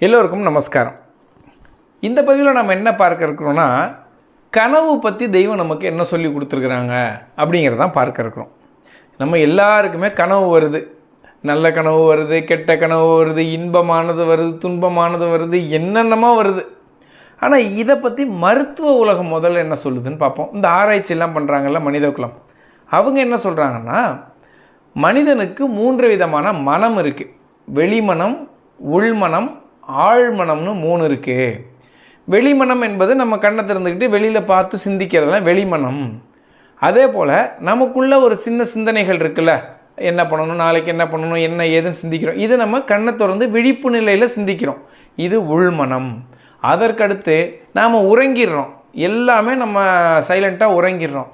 எல்லோருக்கும் நமஸ்காரம். இந்த பதிவில் நம்ம என்ன பார்க்க இருக்கிறோம்னா கனவு பற்றி தெய்வம் நமக்கு என்ன சொல்லி கொடுத்துருக்குறாங்க அப்படிங்கிறதான் பார்க்க இருக்கிறோம். நம்ம எல்லாருக்குமே கனவு வருது. நல்ல கனவு வருது கெட்ட கனவு வருது இன்பமானது வருது துன்பமானது வருது என்னென்னமோ வருது. ஆனால் இதை பற்றி மருத்துவ உலகம் முதல்ல என்ன சொல்லுதுன்னு பார்ப்போம். இந்த ஆராய்ச்சியெல்லாம் பண்ணுறாங்கல்ல மனித குலம். அவங்க என்ன சொல்கிறாங்கன்னா மனிதனுக்கு மூன்று விதமான மனம் இருக்குது வெளிமனம் உள்மனம் ஆழ்மனம்னு மூணு இருக்குது வெளிமனம் என்பது நம்ம கண்ணை திறந்துக்கிட்டு வெளியில் பார்த்து சிந்திக்கிறதுலாம் வெளிமனம். அதே போல் நமக்குள்ள ஒரு சின்ன சிந்தனைகள் இருக்குல்ல. என்ன பண்ணணும் நாளைக்கு என்ன பண்ணணும் என்ன ஏதுன்னு சிந்திக்கிறோம். இது நம்ம கண்ணை திறந்து விழிப்பு நிலையில் சிந்திக்கிறோம். இது உள்மனம். அதற்கடுத்து நாம் உறங்கிடுறோம். எல்லாமே நம்ம சைலண்ட்டாக உறங்கிடுறோம்.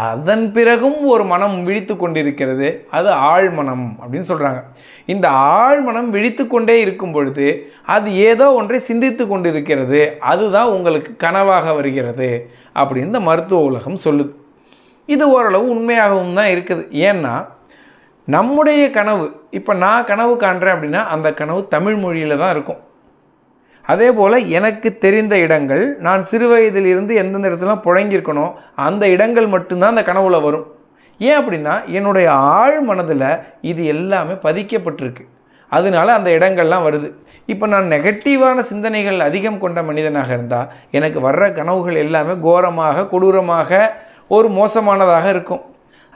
அதன் பிறகும் ஒரு மனம் விழித்து கொண்டிருக்கிறது. அது ஆழ்மனம் அப்படின்னு சொல்கிறாங்க இந்த ஆழ்மனம் விழித்து கொண்டே இருக்கும் பொழுது அது ஏதோ ஒன்றை சிந்தித்து கொண்டிருக்கிறது. அதுதான் உங்களுக்கு கனவாக வருகிறது அப்படின்னு இந்த மருத்துவ உலகம் சொல்லுது. இது ஓரளவு உண்மையாகவும் தான் இருக்குது. ஏன்னா நம்முடைய கனவு இப்போ நான் கனவு காண்றேன் அப்படின்னா அந்த கனவு தமிழ் மொழியில் தான் இருக்கும். அதே போல் எனக்கு தெரிந்த இடங்கள் நான் சிறு வயதிலிருந்து எந்தெந்த இடத்துலாம் புழங்கியிருக்கணும் அந்த இடங்கள் மட்டும்தான் அந்த கனவுல வரும். ஏன் அப்படின்னா என்னுடைய ஆழ் மனதில் இது எல்லாமே பதிக்கப்பட்டிருக்கு. அதனால அந்த இடங்கள்லாம் வருது. இப்போ நான் நெகட்டிவான சிந்தனைகள் அதிகம் கொண்ட மனிதனாக இருந்தால் எனக்கு வர்ற கனவுகள் எல்லாமே கோரமாக கொடூரமாக ஒரு மோசமானதாக இருக்கும்.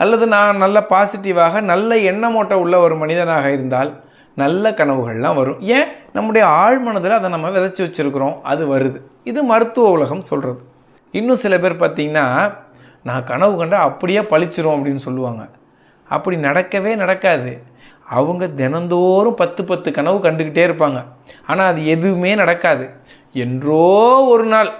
அல்லது நான் நல்ல பாசிட்டிவாக நல்ல எண்ணமோட்டம் உள்ள ஒரு மனிதனாக இருந்தால் நல்ல கனவுகள்லாம் வரும். ஏன்? நம்முடைய ஆழ்மனதில் அதை நம்ம விதைச்சி வச்சுருக்கிறோம். அது வருது. இது மருத்துவ உலகம் சொல்கிறது இன்னும் சில பேர் பார்த்திங்கன்னா நான் கனவு கண்டா அப்படியே பழிச்சிரும் அப்படின்னு சொல்லுவாங்க. அப்படி நடக்கவே நடக்காது. அவங்க தினந்தோறும் பத்து பத்து கனவு கண்டுக்கிட்டே இருப்பாங்க. ஆனால் அது எதுவுமே நடக்காது. என்றோ ஒரு நாள்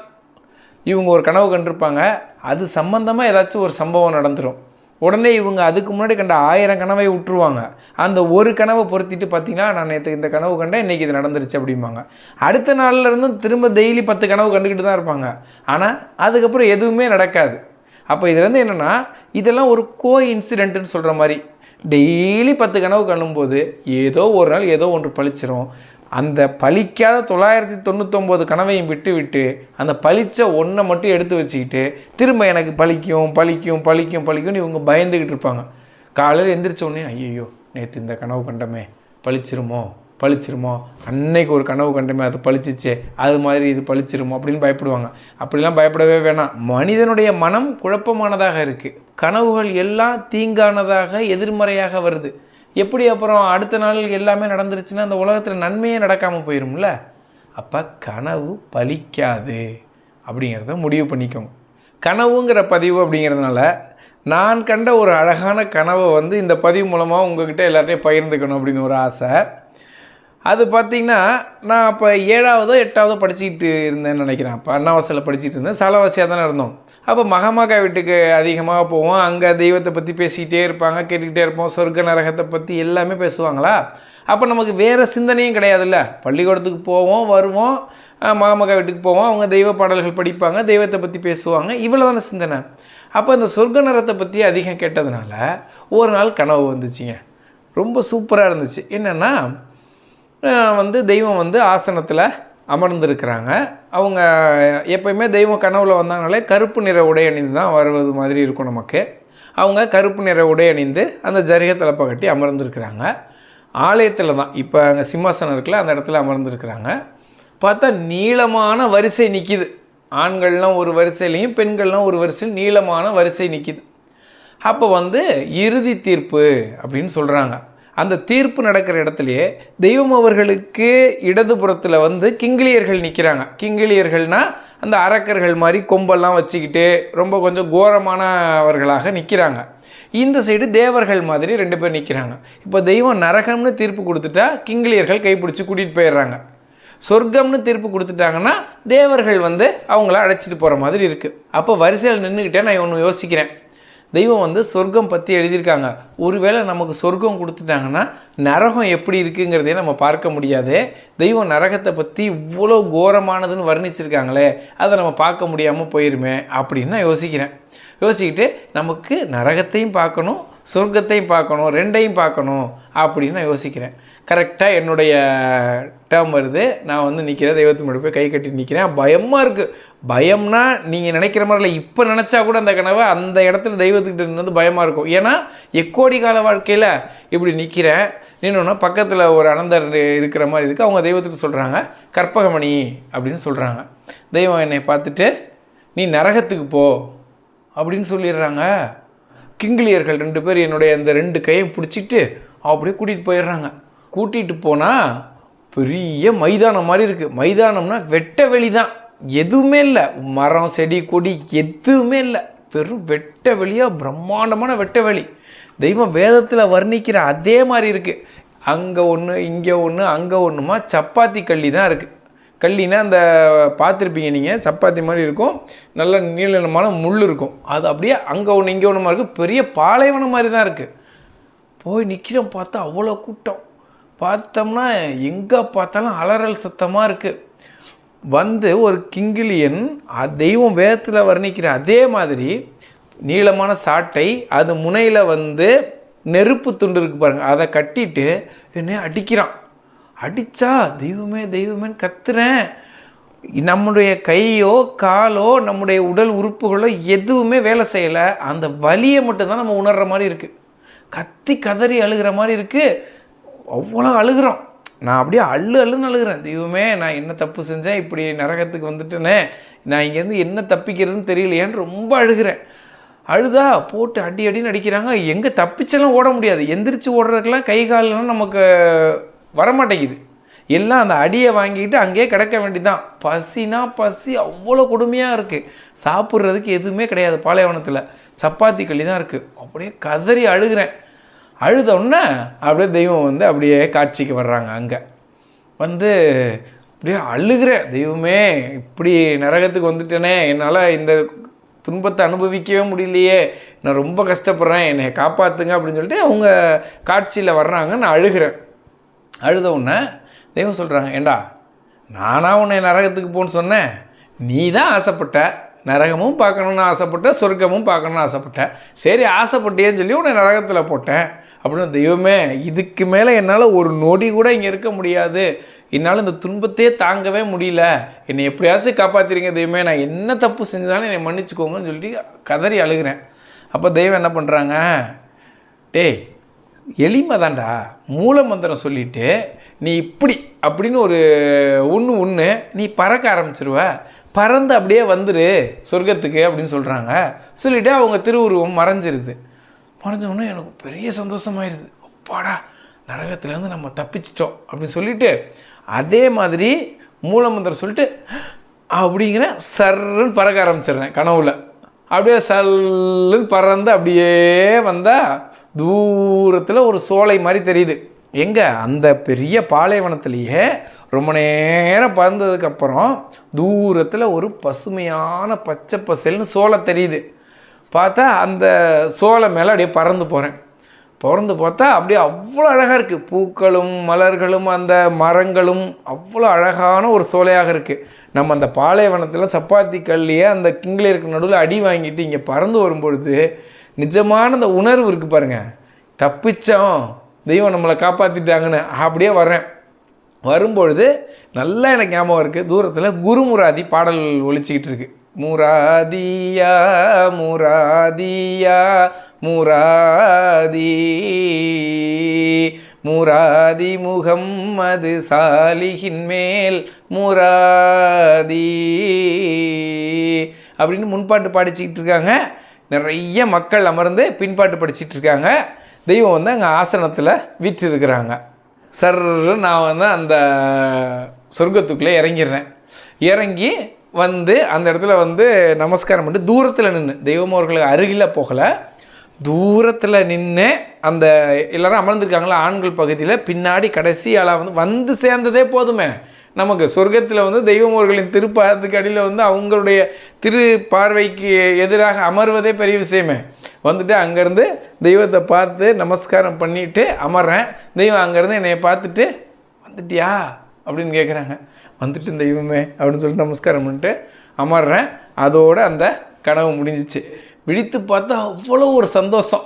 இவங்க ஒரு கனவு கண்டிருப்பாங்க. அது சம்மந்தமாக ஏதாச்சும் ஒரு சம்பவம் நடந்துடும் உடனே இவங்க அதுக்கு முன்னாடி கண்ட ஆயிரம் கனவை விட்டுருவாங்க அந்த ஒரு கனவை பொருத்திட்டு பார்த்தீங்கன்னா நான் நேற்று இந்த கனவு கண்டேன் இன்றைக்கி இது நடந்துருச்சு அப்படிம்பாங்க. அடுத்த நாள்ல திரும்ப டெய்லி பத்து கனவு கண்டுக்கிட்டு தான் இருப்பாங்க. ஆனால் அதுக்கப்புறம் எதுவுமே நடக்காது. அப்போ இதுலேருந்து என்னென்னா இதெல்லாம் ஒரு கோ இன்சிடென்ட்னு சொல்கிற மாதிரி. டெய்லி பத்து கனவு கண்ணும்போது ஏதோ ஒரு நாள் ஏதோ ஒன்று பழிச்சிரும். அந்த பழிக்காத தொள்ளாயிரத்தி தொண்ணூத்தொம்பது கனவையும் விட்டு விட்டு அந்த பழித்த ஒன்றை மட்டும் எடுத்து வச்சுக்கிட்டு திரும்ப எனக்கு பழிக்கும் பழிக்கும் பழிக்கும் பழிக்கும்னு இவங்க பயந்துக்கிட்டு இருப்பாங்க. காலையில் எந்திரிச்ச உடனே ஐயோ நேற்று இந்த கனவு கண்டமே பழிச்சிருமோ பழிச்சிருமோ அன்னைக்கு ஒரு கனவு கண்டமே அது பழிச்சிச்சே அது மாதிரி இது பழிச்சிருமோ அப்படின்னு பயப்படுவாங்க. அப்படிலாம் பயப்படவே வேணாம். மனிதனுடைய மனம் குழப்பமானதாக இருக்குது கனவுகள் எல்லாம் தீங்கானதாக எதிர்மறையாக வருது. எப்படி அப்புறம் அடுத்த நாள் எல்லாமே நடந்துருச்சுன்னா அந்த உலகத்தில் நன்மையே நடக்காமல் போயிரும்ல? அப்போ கனவு பலிக்காது அப்படிங்கிறத முடிவு பண்ணிக்கோங்க. கனவுங்கிற பதிவு அப்படிங்கிறதுனால நான் கண்ட ஒரு அழகான கனவை வந்து இந்த பதிவு மூலமாக உங்ககிட்ட எல்லார்ட்டையும் பகிர்ந்துக்கணும் அப்படின்னு ஒரு ஆசை. அது பார்த்திங்கன்னா நான் அப்போ ஏழாவதோ எட்டாவதோ படிச்சுக்கிட்டு இருந்தேன்னு நினைக்கிறேன். அப்போ அண்ணாவாசலில் படிச்சுட்டு இருந்தேன். சாலவாசியாக தானே இருந்தோம். அப்போ மகாமகா வீட்டுக்கு அதிகமாக போவோம். அங்கே தெய்வத்தை பற்றி பேசிக்கிட்டே இருப்பாங்க கேட்டுக்கிட்டே இருப்போம். சொர்க்க நரகத்தை பற்றி எல்லாமே பேசுவாங்களா? அப்போ நமக்கு வேறு சிந்தனையும் கிடையாதுல்ல. பள்ளிக்கூடத்துக்கு போவோம் வருவோம். மகாமகா வீட்டுக்கு போவோம். அவங்க தெய்வ பாடல்கள் படிப்பாங்க தெய்வத்தை பற்றி பேசுவாங்க. இவ்வளோ தானே சிந்தனை. அப்போ இந்த சொர்க்க நரத்தை பற்றி அதிகம் கேட்டதுனால ஒரு நாள் கனவு வந்துச்சுங்க. ரொம்ப சூப்பராக இருந்துச்சு. என்னென்னா வந்து தெய்வம் வந்து ஆசனத்தில் அமர்ந்திருக்கிறாங்க. அவங்க எப்பயுமே தெய்வம் கனவுல வந்தாங்களே கருப்பு நிற உடை அணிந்து தான் வருவது மாதிரி இருக்கும் நமக்கு. அவங்க கருப்பு நிற உடை அணிந்து அந்த ஜரிகை தலப்பை கட்டி அமர்ந்திருக்கிறாங்க. ஆலயத்தில் தான் இப்போ அங்கே சிம்மாசனம் இருக்குல்ல அந்த இடத்துல அமர்ந்திருக்கிறாங்க. பார்த்தா நீளமான வரிசை நிற்கிது ஆண்கள்லாம் ஒரு வரிசையிலையும் பெண்கள்லாம் ஒரு வரிசையில் நீளமான வரிசை நிற்கிது அப்போ வந்து இறுதி தீர்ப்பு அப்படின்னு சொல்கிறாங்க அந்த தீர்ப்பு நடக்கிற இடத்துலையே தெய்வம் அவர்களுக்கு இடதுபுறத்தில் வந்து கிங்கிலியர்கள் நிற்கிறாங்க கிங்கிலியர்கள்னால் அந்த அரக்கர்கள் மாதிரி கொம்பெல்லாம் வச்சுக்கிட்டு ரொம்ப கொஞ்சம் கோரமானவர்களாக நிற்கிறாங்க இந்த சைடு தேவர்கள் மாதிரி ரெண்டு பேர் நிற்கிறாங்க இப்போ தெய்வம் நரகம்னு தீர்ப்பு கொடுத்துட்டா கிங்கிலியர்கள் கைப்பிடிச்சி கூட்டிகிட்டு போயிடுறாங்க. சொர்க்கம்னு தீர்ப்பு கொடுத்துட்டாங்கன்னா தேவர்கள் வந்து அவங்கள அழைச்சிட்டு போகிற மாதிரி இருக்குது அப்போ வரிசையில் நின்றுக்கிட்டே நான் ஒன்று யோசிக்கிறேன். தெய்வம் வந்து சொர்க்கம் பற்றி எழுதியிருக்காங்க. ஒருவேளை நமக்கு சொர்க்கம் கொடுத்துட்டாங்கன்னா நரகம் எப்படி இருக்குங்கிறதே நம்ம பார்க்க முடியாது. தெய்வம் நரகத்தை பற்றி இவ்வளோ கோரமானதுன்னு வர்ணிச்சிருக்காங்களே அதை நம்ம பார்க்க முடியாமல் போயிருமே அப்படின்னு நான் யோசிக்கிறேன். யோசிக்கிட்டு நமக்கு நரகத்தையும் பார்க்கணும் சொர்க்கத்தையும் பார்க்கணும் ரெண்டையும் பார்க்கணும் அப்படின்னு நான் யோசிக்கிறேன். கரெக்டாக என்னுடைய டேர்ம் வருது. நான் வந்து நிற்கிறேன் தெய்வத்து முன்னாடி போய் கை கட்டி நிற்கிறேன் பயமாக இருக்குது பயம்னா நீங்கள் நினைக்கிற மாதிரி இல்லை இப்போ நினச்சா கூட அந்த கனவை அந்த இடத்துல தெய்வத்துக்கிட்ட நின்று பயமாக இருக்கும். ஏன்னா எக்கோடி கால வாழ்க்கையில் இப்படி நிற்கிறேன் நின்னோன்னா பக்கத்தில் ஒரு அனந்தர் இருக்கிற மாதிரி இருக்குது அவங்க தெய்வத்துக்கு சொல்கிறாங்க கற்பகமணி அப்படின்னு சொல்கிறாங்க தெய்வம் என்னை பார்த்துட்டு நீ நரகத்துக்கு போ அப்படின்னு சொல்லிடுறாங்க. கிங்கிலியர்கள் ரெண்டு பேர் என்னுடைய அந்த ரெண்டு கையும் பிடிச்சிட்டு அப்படியே கூட்டிகிட்டு போயிடுறாங்க. கூட்டிகிட்டு போனால் பெரிய மைதானம் மாதிரி இருக்குது மைதானம்னா வெட்ட வெளி தான் எதுவுமே இல்லை. மரம் செடி கொடி எதுவுமே இல்லை. வெறும் வெட்ட வெளியாக பிரம்மாண்டமான வெட்ட வெளி. தெய்வம் வேதத்தில் வர்ணிக்கிற அதே மாதிரி இருக்குது அங்கே ஒன்று இங்கே ஒன்று அங்கே ஒன்றுமா சப்பாத்தி கள்ளி தான் இருக்குது கள்ளினா அந்த பார்த்துருப்பீங்க நீங்கள் சப்பாத்தி மாதிரி இருக்கும். நல்ல நீளமான முள் இருக்கும். அது அப்படியே அங்கே ஒன்று இங்கே ஒன்றுமா இருக்குது பெரிய பாலைவனம் மாதிரி தான் இருக்குது போய் நிற்கிறோம் பார்த்தா அவ்வளோ கூட்டம். பார்த்தோம்னா எங்கே பார்த்தாலும் அலறல் சத்தமாக இருக்குது வந்து ஒரு கிங்கிலியன் தெய்வம் வேதத்தில் வர்ணிக்கிற அதே மாதிரி நீளமான சாட்டை அது முனையில் வந்து நெருப்பு துண்டு இருக்கு பாருங்கள் அதை கட்டிட்டு என்ன அடிக்கிறான். அடித்தா தெய்வமே தெய்வமேன்னு கத்துறேன். நம்முடைய கையோ காலோ நம்முடைய உடல் உறுப்புகளோ எதுவுமே வேலை செய்யலை. அந்த வலியை மட்டும்தான் நம்ம உணர்கிற மாதிரி இருக்குது கத்தி கதறி அழுகிற மாதிரி இருக்குது அவ்வளோ அழுகிறோம். நான் அப்படியே அள்ளு அள்ளுன்னு அழுகிறேன். தெய்வமே நான் என்ன தப்பு செஞ்சேன்? இப்படி நரகத்துக்கு வந்துட்டேனே. நான் இங்கேருந்து என்ன தப்பிக்கிறதுன்னு தெரியலையேன்னு ரொம்ப அழுகிறேன். அழுதா போட்டு அடி அடின்னு அடிக்கிறாங்க. எங்கே தப்பிச்செல்லாம் ஓட முடியாது. எந்திரிச்சு ஓடுறதுக்கெல்லாம் கை காலெல்லாம் நமக்கு வரமாட்டேங்குது. எல்லாம் அந்த அடியை வாங்கிட்டு அங்கேயே கிடக்க வேண்டிதான். பசினா பசி அவ்வளோ கொடுமையாக இருக்குது சாப்பிட்றதுக்கு எதுவுமே கிடையாது பாலைவனத்தில். சப்பாத்தி களி தான் இருக்குது அப்படியே கதறி அழுகிறேன். அழுதோடனே அப்படியே தெய்வம் வந்து அப்படியே காட்சிக்கு வர்றாங்க அங்கே. வந்து அப்படியே அழுகிறேன். தெய்வமே இப்படி நரகத்துக்கு வந்துட்டேனே. என்னால் இந்த துன்பத்தை அனுபவிக்கவே முடியலையே. நான் ரொம்ப கஷ்டப்படுறேன். என்னை காப்பாற்றுங்க அப்படின்னு சொல்லிட்டு அவங்க காட்சியில் வர்றாங்க. நான் அழுகிறேன். அழுத உடனே தெய்வம் சொல்கிறாங்க ஏண்டா நானாக உன்னை நரகத்துக்கு போன்னு சொன்னேன். நீ தான் ஆசைப்பட்ட நரகமும் பார்க்கணுன்னு ஆசைப்பட்ட சொர்க்கமும் பார்க்கணுன்னு ஆசைப்பட்ட. சரி ஆசைப்பட்டேன்னு சொல்லி உன்னை நரகத்தில் போட்டேன். அப்படின்னு தெய்வமே இதுக்கு மேலே என்னால் ஒரு நொடி கூட இங்கே இருக்க முடியாது. என்னால் இந்த துன்பத்தையே தாங்கவே முடியல. என்னை எப்படியாச்சும் காப்பாற்றிருங்க தெய்வமே நான் என்ன தப்பு செஞ்சாலும் என்னை மன்னிச்சுக்கோங்கன்னு சொல்லிட்டு கதறி அழுகிறேன். அப்போ தெய்வம் என்ன பண்ணுறாங்க டேய் எளிமை தான்டா. மூல மந்திரம் சொல்லிட்டு நீ இப்படி அப்படின்னு ஒரு ஒன்று ஒன்று நீ பறக்க ஆரம்பிச்சிருவ. பறந்து அப்படியே வந்துரு சொர்க்கத்துக்கு அப்படின்னு சொல்கிறாங்க சொல்லிவிட்டு அவங்க திருவுருவம் மறைஞ்சிருது. மறைஞ்ச எனக்கு பெரிய சந்தோஷமாயிருது. அப்பாடா நரகத்துலேருந்து நம்ம தப்பிச்சிட்டோம் அப்படின்னு சொல்லிட்டு அதே மாதிரி மூலமந்திரம் சொல்லிட்டு அப்படிங்கிற சர்ன்னு பறக்க ஆரம்பிச்சிடுறேன் கனவுல. அப்படியே சல்லுன்னு பறந்து அப்படியே வந்தால் தூரத்தில் ஒரு சோலை மாதிரி தெரியுது. எங்கே? அந்த பெரிய பாலைவனத்திலேயே ரொம்ப நேரம் பறந்ததுக்கப்புறம் தூரத்தில் ஒரு பசுமையான பச்சை பசல்னு சோலை தெரியுது. பார்த்தா அந்த சோலை மேலே அப்படியே பறந்து போகிறேன் பறந்து பார்த்தா அப்படியே அவ்வளோ அழகாக இருக்குது பூக்களும் மலர்களும் அந்த மரங்களும் அவ்வளோ அழகான ஒரு சோலையாக இருக்குது நம்ம அந்த பாலைவனத்தில் சப்பாத்தி கல்லியே அந்த கிங்கிலியருக்கு நடுவில் அடி வாங்கிட்டு இங்கே பறந்து வரும்பொழுது நிஜமான அந்த உணர்வு இருக்குது பாருங்கள் தப்பிச்சோம். தெய்வம் நம்மளை காப்பாற்றிட்டாங்கன்னு அப்படியே வர்றேன். வரும்பொழுது நல்லா எனக்கு ஞாபகம் இருக்குது தூரத்தில் குருமுராதி பாடல் ஒழிச்சிக்கிட்டு இருக்கு. முராதியா முராதியா முராதி முராதி முகம்மது சாலிகின் மேல் முராதி அப்படின்னு முன்பாட்டு பாடிச்சிக்கிட்டு இருக்காங்க. நிறைய மக்கள் அமர்ந்து பின்பாட்டு படிச்சிட்டு இருக்காங்க தெய்வம் வந்து அங்கே ஆசனத்தில் வீற்றிருக்கிறாங்க. சர் நான் வந்து அந்த சொர்க்கத்துக்குள்ளே இறங்கிடுறேன் இறங்கி வந்து அந்த இடத்துல வந்து நமஸ்காரம் பண்ணிட்டு தூரத்தில் நின்று தெய்வம் அவர்களுக்கு அருகில் போகலை. தூரத்தில் நின்று அந்த எல்லாரும் அமர்ந்திருக்காங்களா ஆண்கள் பகுதியில் பின்னாடி கடைசி ஆளாக வந்து வந்து சேர்ந்ததே போதுமே. நமக்கு சொர்க்கத்தில் வந்து தெய்வமோர்களின் திருப்பாதத்துக்கு அடியில் வந்து அவங்களுடைய திரு பார்வைக்கு எதிராக அமர்வதே பெரிய விஷயமே. வந்துட்டு அங்கேருந்து தெய்வத்தை பார்த்து நமஸ்காரம் பண்ணிட்டு அமர்றேன். தெய்வம் அங்கேருந்து என்னை பார்த்துட்டு வந்துட்டியா? அப்படின்னு கேட்குறாங்க வந்துட்டு தெய்வமே அப்படின்னு சொல்லிட்டு நமஸ்காரம் பண்ணிட்டு அமர்றேன். அதோட அந்த கனவு முடிஞ்சிச்சு. விழித்து பார்த்தா அவ்வளோ ஒரு சந்தோஷம்.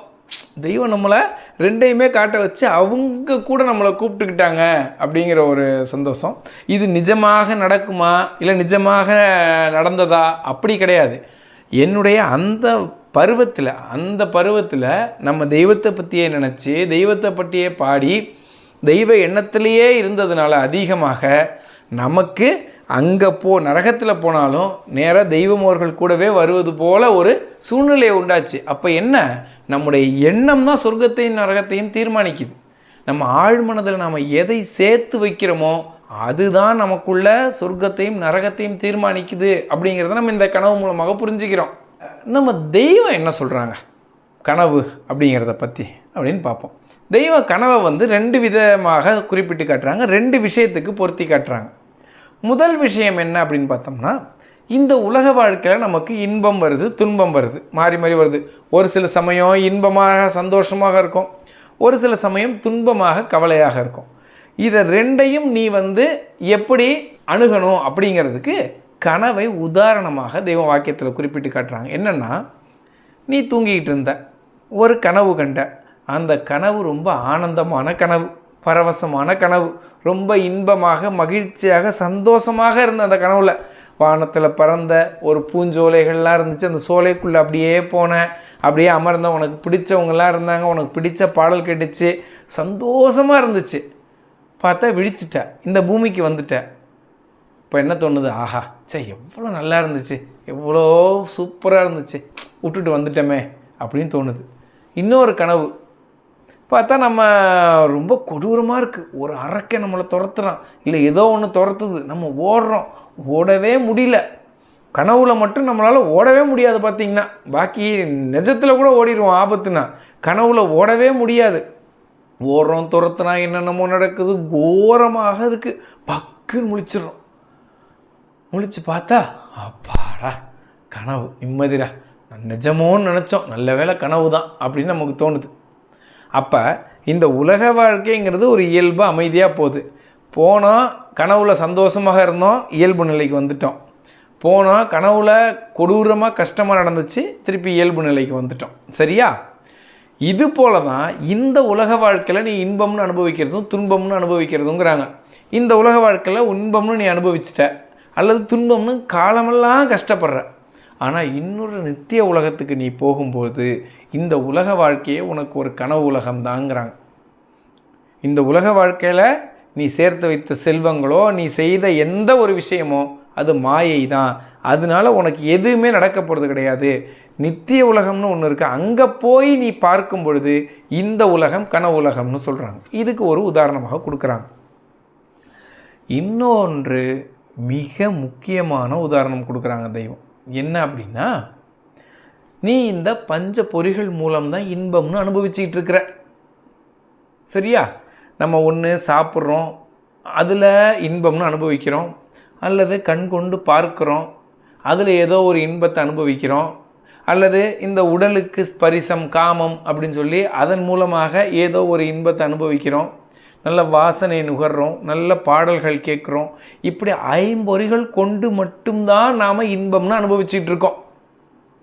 தெய்வம் நம்மளை ரெண்டையுமே காட்ட வச்சு அவங்க கூட நம்மளை கூப்பிட்டுக்கிட்டாங்க அப்படிங்கிற ஒரு சந்தோஷம். இது நிஜமாக நடக்குமா? இல்லை நிஜமாக நடந்ததா? அப்படி கிடையாது. என்னுடைய அந்த பருவத்தில் அந்த பருவத்தில் நம்ம தெய்வத்தை பற்றியே நினச்சி தெய்வத்தை பற்றியே பாடி தெய்வ எண்ணத்திலேயே இருந்ததுனால அதிகமாக நமக்கு அங்கே போ நரகத்தில் போனாலும் நேராக தெய்வம் அவர்கள் கூடவே வருவது போல ஒரு சூழ்நிலை உண்டாச்சு. அப்போ என்ன? நம்முடைய எண்ணம் தான் சொர்க்கத்தையும் நரகத்தையும் தீர்மானிக்குது. நம்ம ஆழ்மனதில் நாம் எதை சேர்த்து வைக்கிறோமோ அதுதான் நமக்குள்ள சொர்க்கத்தையும் நரகத்தையும் தீர்மானிக்குது அப்படிங்கிறத நம்ம இந்த கனவு மூலமாக புரிஞ்சுக்கிறோம். நம்ம தெய்வம் என்ன சொல்கிறாங்க கனவு அப்படிங்கிறத பற்றி அப்படின்னு பார்ப்போம். தெய்வ கனவை வந்து ரெண்டு விதமாக குறிப்பிட்டு காட்டுறாங்க ரெண்டு விஷயத்துக்கு பொருத்தி காட்டுறாங்க. முதல் விஷயம் என்ன அப்படின்னு பார்த்தோம்னா இந்த உலக வாழ்க்கையில் நமக்கு இன்பம் வருது துன்பம் வருது. மாறி மாறி வருது. ஒரு சில சமயம் இன்பமாக சந்தோஷமாக இருக்கும். ஒரு சில சமயம் துன்பமாக கவலையாக இருக்கும். இதை ரெண்டையும் நீ வந்து எப்படி அணுகணும் அப்படிங்கிறதுக்கு கனவை உதாரணமாக தெய்வ வாக்கியத்தில் குறிப்பிட்டு காட்டுறாங்க. என்னென்னா நீ தூங்கிக்கிட்டு இருந்த ஒரு கனவு கண்ட. அந்த கனவு ரொம்ப ஆனந்தமான கனவு. பரவசமான கனவு. ரொம்ப இன்பமாக மகிழ்ச்சியாக சந்தோஷமாக இருந்த அந்த கனவில். வானத்தில் பறந்த ஒரு பூஞ்சோலைகள்லாம் இருந்துச்சு. அந்த சோலைக்குள்ளே அப்படியே போனேன் அப்படியே அமர்ந்த உனக்கு பிடிச்சவங்களாம் இருந்தாங்க உனக்கு பிடிச்ச பாடல் கேட்டுச்சு. சந்தோஷமாக இருந்துச்சு. பார்த்தா விழிச்சிட்டேன் இந்த பூமிக்கு வந்துட்டேன் இப்போ என்ன தோணுது? ஆஹா சே எவ்வளோ நல்லா இருந்துச்சு. எவ்வளோ சூப்பராக இருந்துச்சு. விட்டுட்டு வந்துட்டோமே அப்படின்னு தோணுது. இன்னொரு கனவு. பார்த்தா நம்ம ரொம்ப கொடூரமாக இருக்குது ஒரு அரக்கை நம்மளை துரத்துறான். இல்லை ஏதோ ஒன்று துரத்துது. நம்ம ஓடுறோம். ஓடவே முடியல. கனவுல மட்டும் நம்மளால் ஓடவே முடியாது பார்த்தீங்கன்னா பாக்கி நிஜத்தில் கூட ஓடிடுவோம் ஆபத்துனா. கனவுல ஓடவே முடியாது. ஓடுறோம் துரத்துனா என்னென்னமோ நடக்குது. கோரமாக இருக்குது பக்குன்னு முழிச்சிடுறோம். முழிச்சு பார்த்தா அப்பாடா கனவு. நிம்மதிடா. நிஜமோன்னு நினச்சோம். நல்ல வேளை கனவு தான் அப்படின்னு நமக்கு தோணுது. அப்போ இந்த உலக வாழ்க்கைங்கிறது ஒரு இயல்பு அமைதியாக போகுது. போனோம் கனவுல சந்தோஷமாக இருந்தோம் இயல்பு நிலைக்கு வந்துட்டோம். போனோம் கனவுல கொடூரமாக கஷ்டமாக நடந்துச்சு திருப்பி இயல்பு நிலைக்கு வந்துட்டோம். சரியா? இது போல தான் இந்த உலக வாழ்க்கையில் நீ இன்பம்னு அனுபவிக்கிறதும் துன்பம்னு அனுபவிக்கிறதுங்கிறாங்க. இந்த உலக வாழ்க்கையில் இன்பம்னு நீ அனுபவிச்சிட்ட அல்லது துன்பம்னு காலமெல்லாம் கஷ்டப்படுற. ஆனால் இன்னொரு நித்திய உலகத்துக்கு நீ போகும்போது இந்த உலக வாழ்க்கையே உனக்கு ஒரு கனவு உலகம் தாங்கிறாங்க இந்த உலக வாழ்க்கையில் நீ சேர்த்து வைத்த செல்வங்களோ நீ செய்த எந்த ஒரு விஷயமோ அது மாயை தான் அதனால உனக்கு எதுவுமே நடக்க போகிறது கிடையாது. நித்திய உலகம்னு ஒன்று இருக்குது அங்கே போய் நீ பார்க்கும் பொழுது இந்த உலகம் கனவு உலகம்னு சொல்கிறாங்க இதுக்கு ஒரு உதாரணமாக கொடுக்குறாங்க. இன்னொன்று மிக முக்கியமான உதாரணம் கொடுக்குறாங்க தெய்வம். என்ன அப்படின்னா நீ இந்த பஞ்ச பொறிகள் மூலம்தான் இன்பம்னு அனுபவிச்சுக்கிட்டு இருக்கிற. சரியா? நம்ம ஒன்று சாப்பிட்றோம் அதில் இன்பம்னு அனுபவிக்கிறோம் அல்லது கண் கொண்டு பார்க்குறோம் அதில் ஏதோ ஒரு இன்பத்தை அனுபவிக்கிறோம் அல்லது இந்த உடலுக்கு ஸ்பரிசம் காமம் அப்படின்னு சொல்லி அதன் மூலமாக ஏதோ ஒரு இன்பத்தை அனுபவிக்கிறோம். நல்ல வாசனை நுகர்றோம் நல்ல பாடல்கள் கேட்குறோம். இப்படி ஐம்பொறிகள் கொண்டு மட்டும்தான் நாம் இன்பம்னு அனுபவிச்சுட்டு இருக்கோம்.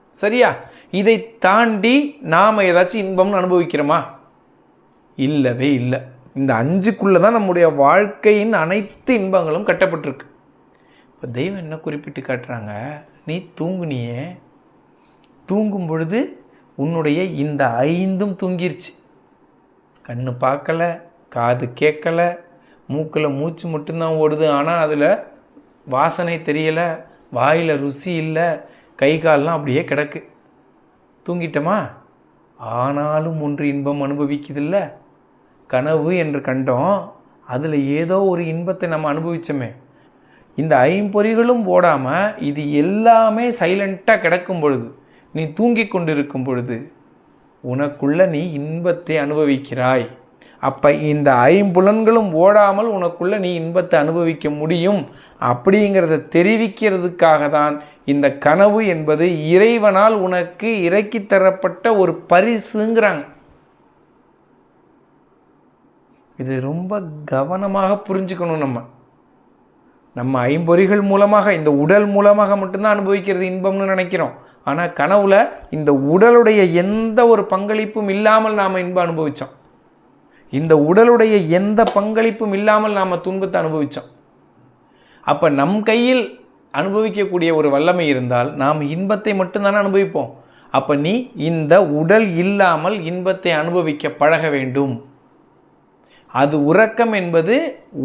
சரியா? இதை தாண்டி நாம் ஏதாச்சும் இன்பம்னு அனுபவிக்கிறோமா? இல்லவே இல்லை. இந்த அஞ்சுக்குள்ளே தான் நம்முடைய வாழ்க்கையின் அனைத்து இன்பங்களும் கட்டப்பட்டிருக்கு. இப்போ தெய்வம் என்ன குறிப்பிட்டு காட்டுறாங்க? நீ தூங்குனியே. தூங்கும் பொழுது உன்னுடைய இந்த ஐந்தும் தூங்கிருச்சு. கண்ணு பார்க்கல காது கேட்கல மூக்கில் மூச்சு மட்டும்தான் ஓடுது. ஆனால் அதில் வாசனை தெரியலை வாயில் ருசி இல்லை கை கால்லாம் அப்படியே கிடக்கு. தூங்கிட்டோமா? ஆனாலும் ஒன்று இன்பம் அனுபவிக்குதில்ல. கனவு என்று கண்டோம் அதில் ஏதோ ஒரு இன்பத்தை நம்ம அனுபவிச்சோமே. இந்த ஐம்பொறிகளும் ஓடாமல் இது எல்லாமே சைலண்ட்டாக கிடக்கும் பொழுது நீ தூங்கிக் கொண்டிருக்கும் பொழுது உனக்குள்ள நீ இன்பத்தை அனுபவிக்கிறாய். அப்போ இந்த ஐம்புலன்களும் ஓடாமல் உனக்குள்ளே நீ இன்பத்தை அனுபவிக்க முடியும். அப்படிங்கிறத தெரிவிக்கிறதுக்காக தான் இந்த கனவு என்பது இறைவனால் உனக்கு இறக்கி தரப்பட்ட ஒரு பரிசுங்கிறாங்க. இது ரொம்ப கவனமாக புரிஞ்சுக்கணும் நம்ம. நம்ம ஐம்பொறிகள் மூலமாக இந்த உடல் மூலமாக மட்டும்தான் அனுபவிக்கிறது இன்பம்னு நினைக்கிறோம். ஆனால் கனவுல இந்த உடலுடைய எந்த ஒரு பங்களிப்பும் இல்லாமல் நாம் இன்பம் அனுபவித்தோம் இந்த உடலுடைய எந்த பங்களிப்பும் இல்லாமல் நாம் துன்பத்தை அனுபவித்தோம் அப்போ நம் கையில் அனுபவிக்கக்கூடிய ஒரு வல்லமை இருந்தால் நாம் இன்பத்தை மட்டும்தானே அனுபவிப்போம். அப்போ நீ இந்த உடல் இல்லாமல் இன்பத்தை அனுபவிக்க பழக வேண்டும். அது உறக்கம் என்பது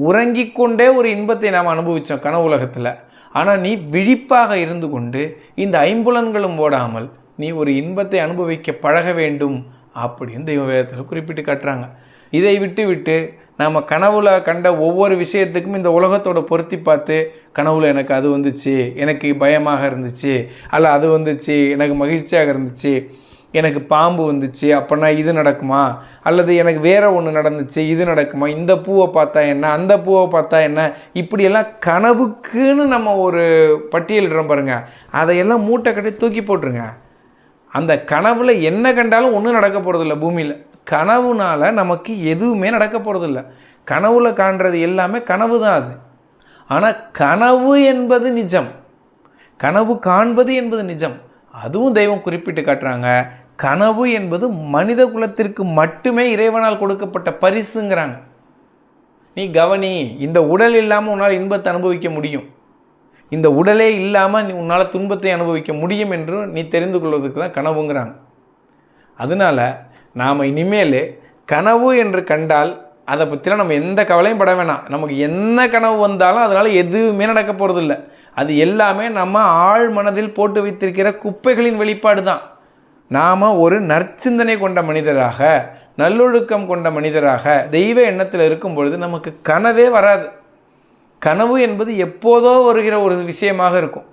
உறங்கிக் கொண்டே ஒரு இன்பத்தை நாம் அனுபவித்தோம் கனவு உலகத்தில். ஆனால் நீ விழிப்பாக இருந்து கொண்டு இந்த ஐம்புலன்களும் ஓடாமல் நீ ஒரு இன்பத்தை அனுபவிக்க பழக வேண்டும் அப்படின்னு தெய்வ வேதத்தில் குறிப்பிட்டு காட்டுறாங்க. இதை விட்டு விட்டு நாம் கனவுல கண்ட ஒவ்வொரு விஷயத்துக்கும் இந்த உலகத்தோட பொருத்தி பார்த்து கனவுல எனக்கு அது வந்துச்சு எனக்கு பயமாக இருந்துச்சு அல்ல அது வந்துச்சு எனக்கு மகிழ்ச்சியாக இருந்துச்சு எனக்கு பாம்பு வந்துச்சு அப்போனா இது நடக்குமா? அல்லது எனக்கு வேற ஒன்று நடந்துச்சு இது நடக்குமா? இந்த பூவை பார்த்தா என்ன? அந்த பூவை பார்த்தா என்ன? இப்படியெல்லாம் கனவுக்குன்னு நம்ம ஒரு பட்டியலிடுறோம் பாருங்க. அதையெல்லாம் மூட்டை கட்டி தூக்கி போட்டுருங்க. அந்த கனவுல என்ன கண்டாலும் ஒன்றும் நடக்க போகிறதில்ல பூமியில். கனவுனால் நமக்கு எதுவுமே நடக்க போகிறதில்ல கனவுல காண்றது எல்லாமே கனவு தான் அது. ஆனால் கனவு என்பது நிஜம். கனவு காண்பது என்பது நிஜம். அதுவும் தெய்வம் குறிப்பிட்டு காட்டுறாங்க. கனவு என்பது மனித குலத்திற்கு மட்டுமே இறைவனால் கொடுக்கப்பட்ட பரிசுங்கிறாங்க. நீ கவனி இந்த உடல் இல்லாமல் உன்னால் இன்பத்தை அனுபவிக்க முடியும். இந்த உடலே இல்லாமல் நீ உன்னால் துன்பத்தை அனுபவிக்க முடியும் என்று நீ தெரிந்து கொள்வதற்கு தான் கனவுங்கிறாங்க. அதனால் நாம் இனிமேல் கனவு என்று கண்டால் அதை பற்றிலாம் நம்ம எந்த கவலையும் பட வேணாம். நமக்கு என்ன கனவு வந்தாலும் அதனால் எதுவுமே நடக்க போகிறதில்ல அது எல்லாமே நம்ம ஆழ் மனதில் போட்டு வைத்திருக்கிற குப்பைகளின் வெளிப்பாடு தான். நாம் ஒரு நற்சிந்தனை கொண்ட மனிதராக நல்லொழுக்கம் கொண்ட மனிதராக தெய்வ எண்ணத்தில் இருக்கும் பொழுது நமக்கு கனவே வராது. கனவு என்பது எப்போதோ வருகிற ஒரு விஷயமாக இருக்கும்.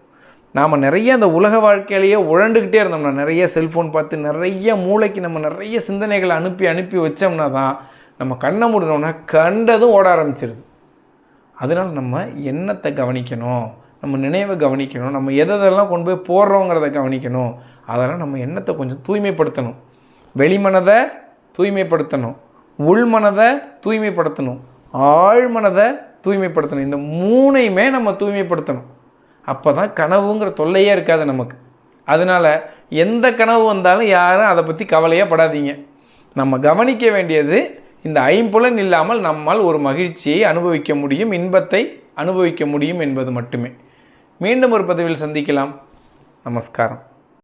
நாம் நிறைய அந்த உலக வாழ்க்கையிலேயே உழண்டுக்கிட்டே இருந்தோம்னா நிறைய செல்ஃபோன் பார்த்து நிறைய மூளைக்கு நம்ம நிறைய சிந்தனைகளை அனுப்பி அனுப்பி வச்சோம்னா தான் நம்ம கண்ணை மூடினோம்னா கண்டதும் ஓட ஆரம்பிச்சிருது. அதனால் நம்ம எண்ணத்தை கவனிக்கணும்? நம்ம நினைவை கவனிக்கணும்? நம்ம எதெல்லாம் கொண்டு போய் போடுறோங்கிறத கவனிக்கணும்? அதெல்லாம் நம்ம எண்ணத்தை கொஞ்சம் தூய்மைப்படுத்தணும். வெளிமனதை தூய்மைப்படுத்தணும். உள்மனதை தூய்மைப்படுத்தணும். ஆழ்மனதை தூய்மைப்படுத்தணும். இந்த மூணையுமே நம்ம தூய்மைப்படுத்தணும். அப்போ தான் கனவுங்கிற தொல்லையே இருக்காது நமக்கு. அதனால் எந்த கனவு வந்தாலும் யாரும் அதை பற்றி கவலையே படாதீங்க. நம்ம கவனிக்க வேண்டியது இந்த ஐம்புலன் இல்லாமல் நம்மால் ஒரு மகிழ்ச்சியை அனுபவிக்க முடியும் இன்பத்தை அனுபவிக்க முடியும் என்பது மட்டுமே. மீண்டும் ஒரு பதிவில் சந்திக்கலாம். நமஸ்காரம்.